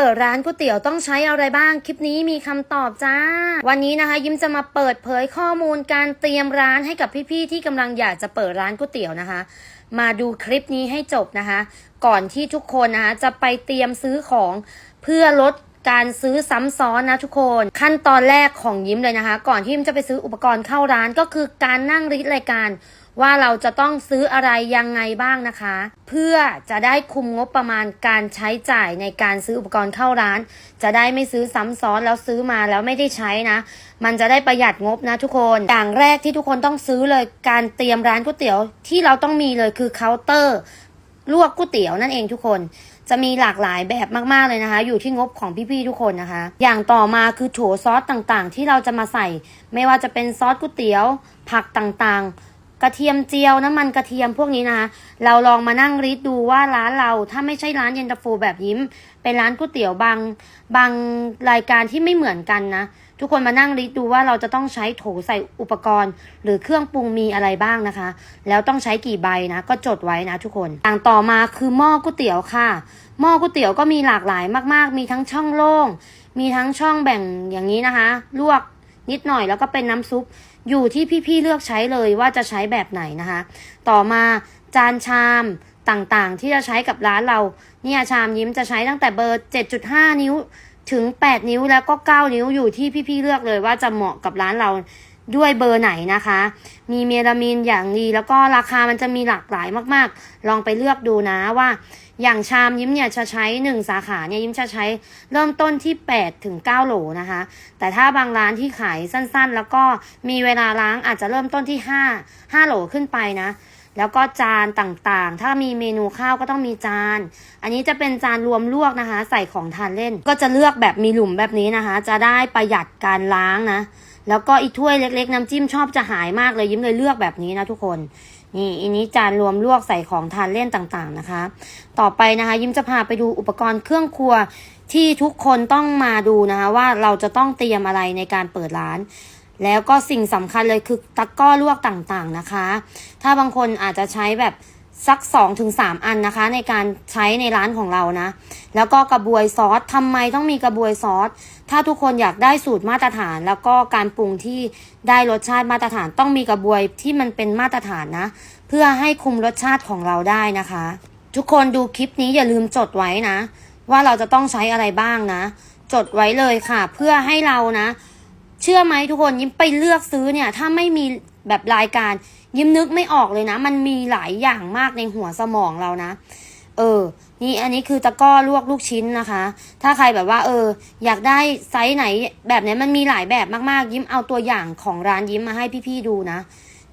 เปิดร้านก๋วยเตี๋ยวต้องใช้อะไรบ้าง คลิปนี้มีคำตอบจ้า วันนี้นะคะ ยิ้มจะมาเปิดเผยข้อมูลการเตรียมร้านให้กับพี่ๆที่กำลังอยากจะเปิดร้านก๋วยเตี๋ยวนะคะ มาดูคลิปนี้ให้จบนะคะ ก่อนที่ทุกคนนะคะจะไปเตรียมซื้อของเพื่อลดการซื้อซ้ำซ้อนนะทุกคน ขั้นตอนแรกของยิ้มเลยนะคะ ก่อนที่ยิ้มจะไปซื้ออุปกรณ์เข้าร้านก็คือการนั่งริดรายการ ว่าเราจะต้องซื้ออะไรยังไงบ้างนะคะ เพื่อจะได้คุมงบประมาณการใช้จ่ายในการซื้ออุปกรณ์เข้าร้าน จะได้ไม่ซื้อซ้ำซ้อนแล้วซื้อมาแล้วไม่ได้ใช้นะ มันจะได้ประหยัดงบนะทุกคนอย่างแรกที่ทุกคนต้องซื้อเลยการเตรียมร้านก๋วยเตี๋ยวที่เราต้องมีเลยคือเคาน์เตอร์ลวกก๋วยเตี๋ยวนั่นเองทุกคนจะมีหลากหลายแบบมากๆเลยนะคะ อยู่ที่งบของพี่ๆทุกคนนะคะ อย่างต่อมาคือโถซอสต่างๆ ที่เราจะมาใส่ ไม่ว่าจะเป็นซอสก๋วยเตี๋ยว ผักต่างๆ กระเทียมเจียวน้ำมันกระเทียมพวกนี้นะคะเราลองมานั่งรีดดูว่าร้านเราถ้าไม่ใช่ร้านเย็นตาโฟแบบยิ้ม เป็นร้านก๋วยเตี๋ยวบางบางรายการที่ไม่เหมือนกันนะ ทุกคนมานั่งลิสต์ดูว่าเราจะต้องใช้โถใส่อุปกรณ์ หรือเครื่องปรุงมีอะไรบ้างนะคะ แล้วต้องใช้กี่ใบนะ ก็จดไว้นะ ทุกคนอย่างต่อมาคือหม้อก๋วยเตี๋ยวค่ะ หม้อก๋วยเตี๋ยวก็มีหลากหลายมาก ๆ มีทั้งช่องโล่งมีทั้งช่องแบ่งอย่างนี้นะคะ ลวกนิดหน่อยแล้วก็เป็นน้ำซุป อยู่ที่พี่ๆเลือกใช้เลยว่าจะใช้แบบไหนนะคะ ต่อมาจานชามต่างๆ ที่จะใช้กับร้านเรา เนี่ยชามยิ้มจะใช้ตั้งแต่เบอร์ 7.5 นิ้วถึง 8 นิ้วแล้วก็ 9 นิ้วอยู่ที่พี่ๆเลือกเลยว่าจะเหมาะกับร้านเรา ด้วยเบอร์ไหนนะคะ มีเมลามินอย่างดี แล้วก็ราคามันจะมีหลากหลายมากๆ ลองไปเลือกดูนะว่า อย่างชามยิ้มเนี่ยจะใช้ 1 สาขาเนี่ยยิ้มจะใช้เริ่มต้นที่8ถึง9โหลนะคะ แต่ถ้าบางร้านที่ขายสั้นๆ แล้วก็มีเวลาล้างอาจจะเริ่มต้นที่ 5 5โหลขึ้นไปนะ แล้วก็จานต่างๆ ถ้ามีเมนูข้าวก็ต้องมีจาน อันนี้จะเป็นจานรวมลวกนะคะ ใส่ของทานเล่น ก็จะเลือกแบบมีหลุมแบบนี้นะคะ จะได้ประหยัดการล้างนะ แล้วก็อีกถ้วยเล็กๆ น้ำจิ้มชอบจะหายมากเลยยิ้มเลยเลือกแบบนี้นะทุกคนนี่อันนี้จานรวมลวกใส่ของทานเล่นต่างๆนะคะ ต่อไปนะคะ ยิ้มจะพาไปดูอุปกรณ์เครื่องครัวที่ทุกคนต้องมาดูนะคะว่าเราจะต้องเตรียมอะไรในการเปิดร้าน แล้วก็สิ่งสำคัญเลยคือตะกร้อลวกต่างๆนะคะ ถ้าบางคนอาจจะใช้แบบสัก2-3ถึงอันนะคะ ในการใช้ในร้านของเรานะ แล้วก็กระบวยซอสทำไมต้องมีกระบวยซอส ถ้าทุกคนอยากได้สูตรมาตรฐาน แล้วก็การปรุงที่ได้รสชาติมาตรฐาน ต้องมีกระบวยที่มันเป็นมาตรฐานนะ เพื่อให้คุมรสชาติของเราได้นะคะ ทุกคนดูคลิปนี้อย่าลืมจดไว้นะ ว่าเราจะต้องใช้อะไรบ้างนะ จดไว้เลยค่ะ เพื่อให้เรานะ ชื่อไหมทุกคนยิ้มไปเลือกซื้อเนี่ย ถ้าไม่มีแบบรายการ ยิ้มนึกไม่ออกเลยนะ มันมีหลายอย่างมากในหัวสมองเรานะ เออ นี่อันนี้คือตะก้อลวกลูกชิ้นนะคะ ถ้าใครแบบว่า เออ อยากได้ไซส์ไหนแบบนี้มันมีหลายแบบมากๆ ยิ้มเอาตัวอย่างของร้านยิ้มมาให้พี่ๆดูนะ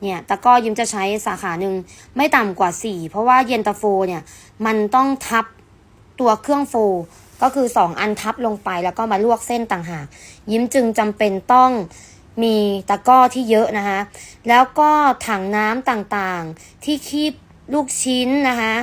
เนี่ยตะก้อยิ้มจะใช้สาขาหนึ่งไม่ต่ำกว่าสี่เพราะว่าเย็นตาโฟเนี่ย มันต้องทับตัวเครื่องโฟ ก็คือสองอันทับลงไปแล้วก็มาลวกเส้นต่างหาก ยิ้มจึงจำเป็นต้องมีตะกร้อที่เยอะนะคะ แล้วก็ถังน้ำต่างๆ ที่คีบลูกชิ้นนะคะ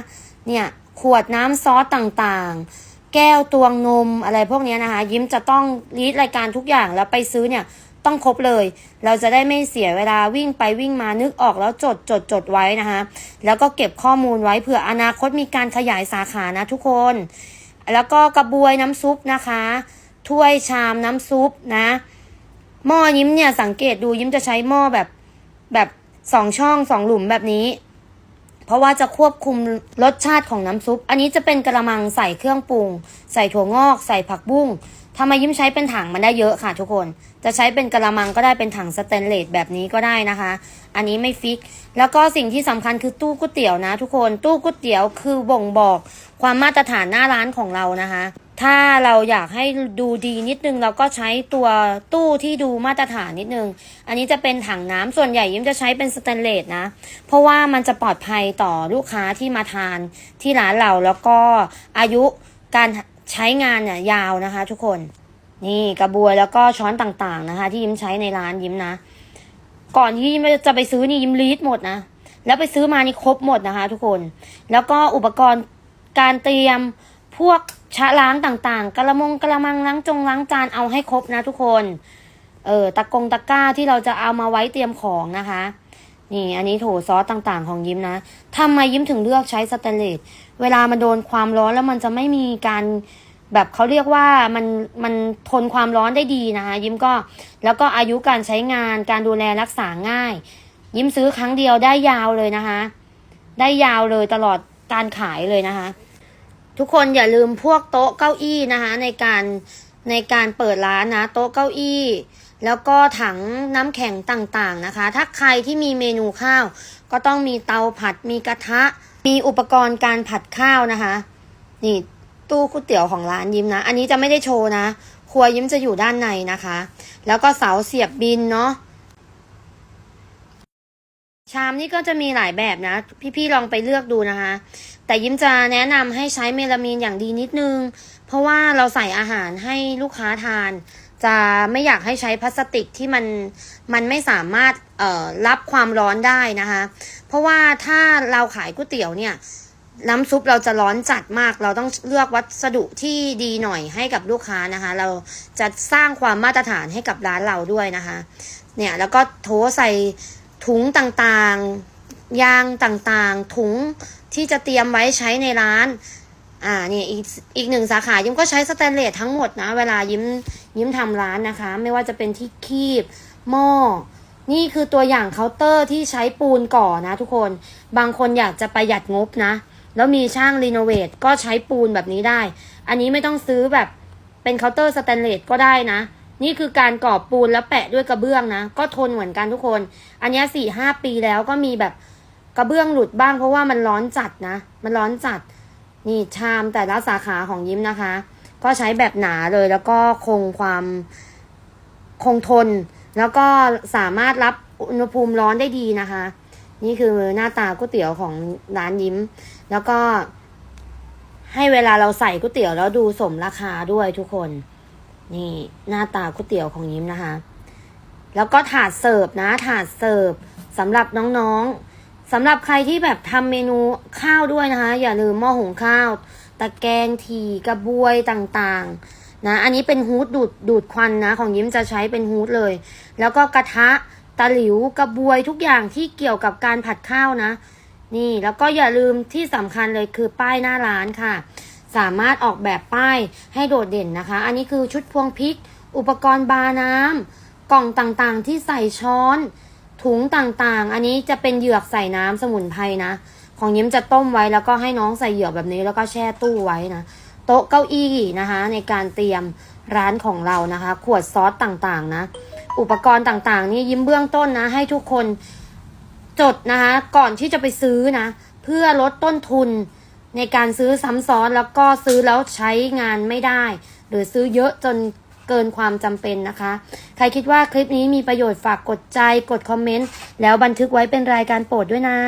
เนี่ยขวดน้ำซอสต่างๆ แก้วตวงนมอะไรพวกนี้นะคะ ยิ้มจะต้องรีดรายการทุกอย่างแล้วไปซื้อเนี่ยต้องครบเลย เราจะได้ไม่เสียเวลาวิ่งไปวิ่งมานึกออกแล้วจดจดจดไว้นะคะ แล้วก็เก็บข้อมูลไว้เผื่ออนาคตมีการขยายสาขานะทุกคน แล้วก็กระบวยน้ำซุปนะคะ ถ้วยชามน้ำซุปนะ หม้อยิ้มเนี่ยสังเกตดูยิ้มจะใช้หม้อแบบแบบสองช่องสองหลุมแบบนี้ เพราะว่าจะควบคุมรสชาติของน้ำซุป อันนี้จะเป็นกระมังใส่เครื่องปรุง ใส่ถั่วงอก ใส่ผักบุ้ง ทำไมยิ้มใช้เป็นถังมันได้เยอะค่ะทุกคน จะใช้เป็นกระมังก็ได้เป็นถังสแตนเลสแบบนี้ก็ได้นะคะ อันนี้ไม่ฟิก แล้วก็สิ่งที่สำคัญคือตู้ก๋วยเตี๋ยวนะ ทุกคน ตู้ก๋วยเตี๋ยวคือบ่งบอกความมาตรฐานหน้าร้านของเรานะคะ ถ้าเราอยากให้ดูดีนิดนึงเราก็ใช้ตัวตู้ที่ดูมาตรฐานนิดนึง อันนี้จะเป็นถังน้ำส่วนใหญ่ยิ้มจะใช้เป็นสแตนเลสนะ เพราะว่ามันจะปลอดภัยต่อลูกค้าที่มาทานที่ร้านเราแล้วก็อายุการ ใช้งานเนี่ยยาวนะคะ ทุกคน นี่กระบวยแล้วก็ช้อนต่างๆนะคะ ที่ยิ้มใช้ในร้านยิ้มนะ ก่อนที่ยิ้มจะไปซื้อนี่ยิ้มรีดหมดนะ แล้วไปซื้อมานี่ครบหมดนะคะ ทุกคน แล้วก็อุปกรณ์การเตรียมพวกชะล้างต่างๆ กระมงกระมังล้างจงล้างจานเอาให้ครบนะทุกคน เออตะกงตะกร้าที่เราจะเอามาไว้เตรียมของนะคะ นี่ อันนี้โถซอสต่างๆ ของยิ้มนะทำไมยิ้มถึงเลือกใช้สแตนเลสเวลามันโดนความร้อนแล้วมันจะไม่มีการแบบเขาเรียกว่ามันมันทนความร้อนได้ดีนะคะยิ้มก็แล้วก็อายุการใช้งานการดูแลรักษาง่าย ยิ้มซื้อครั้งเดียวได้ยาวเลยนะคะ ได้ยาวเลยตลอดการขายเลยนะคะ ทุกคนอย่าลืมพวกโต๊ะเก้าอี้นะคะในการในการเปิดร้านนะ โต๊ะเก้าอี้ แล้วก็ถังน้ำแข็งต่างๆนะคะ ถ้าใครที่มีเมนูข้าว ก็ต้องมีเตาผัด มีกระทะ มีอุปกรณ์การผัดข้าวนะคะ นี่ตู้ก๋วยเตี๋ยวของร้านยิ้มนะ อันนี้จะไม่ได้โชว์นะ ครัวยิ้มจะอยู่ด้านในนะคะ แล้วก็เสาเสียบบินเนาะ ชามนี่ก็จะมีหลายแบบนะ พี่ๆลองไปเลือกดูนะคะ แต่ยิ้มจะแนะนำให้ใช้เมลามีนอย่างดีนิดนึง เพราะว่าเราใส่อาหารให้ลูกค้าทาน จะไม่อยากให้ใช้พลาสติกที่มันมันไม่สามารถรับความร้อนได้นะคะ เพราะว่าถ้าเราขายก๋วยเตี๋ยวเนี่ยน้ำซุปเราจะร้อนจัดมาก เราต้องเลือกวัสดุที่ดีหน่อยให้กับลูกค้านะคะ เราจะสร้างความมาตรฐานให้กับร้านเราด้วยนะคะ เนี่ยแล้วก็โถใส่ถุงต่างๆ ยางต่างๆ ถุงที่จะเตรียมไว้ใช้ในร้าน อ่าเนี่ยอีกอีกหนึ่งสาขายิ้มก็ใช้สแตนเลสทั้งหมดนะ เวลายิ้มยิ้มทำร้านนะคะ ไม่ว่าจะเป็นที่คีบหม้อนี่คือตัวอย่างเคาน์เตอร์ที่ใช้ปูนก่อนะทุกคน บางคนอยากจะประหยัดงบนะ แล้วมีช่างรีโนเวทก็ใช้ปูนแบบนี้ได้ อันนี้ไม่ต้องซื้อแบบเป็นเคาน์เตอร์สแตนเลสก็ได้นะ นี่คือการก่อปูนแล้วแปะด้วยกระเบื้องนะ ก็ทนเหมือนกันทุกคน อันนี้สี่ห้าปีแล้วก็มีแบบกระเบื้องหลุดบ้างเพราะว่ามันร้อนจัดนะ มันร้อนจัด นี่ชามแต่ละสาขาของยิ้มนะคะ ก็ใช้แบบหนาเลยแล้วก็คงความคงทน แล้วก็สามารถรับอุณหภูมิร้อนได้ดีนะคะ นี่คือหน้าตาก๋วยเตี๋ยวของร้านยิ้ม แล้วก็ให้เวลาเราใส่ก๋วยเตี๋ยวแล้วดูสมราคาด้วยทุกคน นี่หน้าตาก๋วยเตี๋ยวของยิ้มนะคะ แล้วก็ถาดเสิร์ฟนะถาดเสิร์ฟสำหรับน้องๆ สำหรับใครที่แบบทำเมนูข้าวด้วยนะคะ อย่าลืมหม้อหุงข้าว ตะแกรงทีกระบวยต่างๆนะอันนี้เป็นฮูดดูดดูดควันนะ ของยิ้มจะใช้เป็นฮูดเลย แล้วก็กระทะตะหลิวกระบวยทุกอย่างที่เกี่ยวกับการผัดข้าวนะ นี่แล้วก็อย่าลืมที่สำคัญเลยคือป้ายหน้าร้านค่ะ สามารถออกแบบป้ายให้โดดเด่นนะคะ อันนี้คือชุดพวงพริก อุปกรณ์บาร์น้ำกล่องต่างๆ ที่ใส่ช้อน ถุงต่างๆ อันนี้จะเป็นเหยือกใส่น้ำสมุนไพรนะ ของยิ้มจะต้มไว้แล้วก็ให้น้องใส่เหยือกแบบนี้แล้วก็แช่ตู้ไว้นะ โต๊ะเก้าอี้นะคะ ในการเตรียมร้านของเรานะคะ ขวดซอสต่างๆนะ อุปกรณ์ต่างๆ นี่ยิ้มเบื้องต้นนะ ให้ทุกคนจดนะคะ ก่อนที่จะไปซื้อนะ เพื่อลดต้นทุนในการซื้อซ้ำซ้อนแล้วก็ซื้อแล้วใช้งานไม่ได้ หรือซื้อเยอะจน เกินความจำเป็นนะคะ ใครคิดว่าคลิปนี้มีประโยชน์ฝากกดใจกดคอมเมนต์แล้วบันทึกไว้เป็นรายการโปรดด้วยนะ